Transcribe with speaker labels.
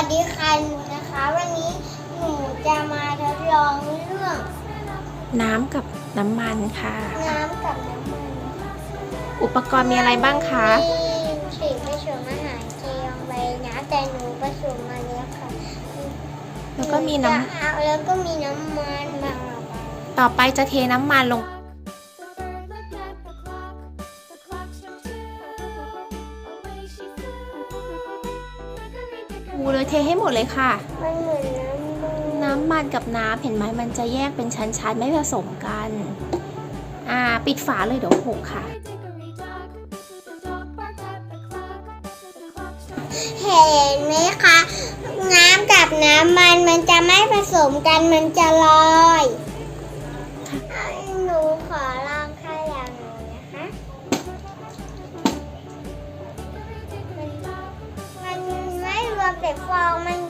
Speaker 1: วัสดีค่ะหนูนะคะ วันนี้หนูจะมาทดลองเรื่อง
Speaker 2: น้ำกับน้ำมันค่ะ
Speaker 1: น้ำกับน้ำมัน
Speaker 2: อุปกรณ์มีอะไรบ้างคะ
Speaker 1: มีสิ่งผสมอาหารเจลงไปนะแต่หนูผสมมาแล้วค่ะ
Speaker 2: แล้วก็มีน้ำ
Speaker 1: หจะเอาแล้วก็มีน้ำมันมา
Speaker 2: ต่อไปจะเทน้ำมันลง ปูเลยเทให้หมดเลยค่ะ
Speaker 1: มันเหมือนน้ำมัน
Speaker 2: น้ำมันกับน้ำเห็นไหมมันจะแยกเป็นชั้นๆ ไม่ผสมกัน อ่า ปิดฝาเลยเดี๋ยวหกค่ะ
Speaker 1: เห็นไหมคะ น้ำกับน้ำมันมันจะไม่ผสมกันมันจะลอย ไม่รว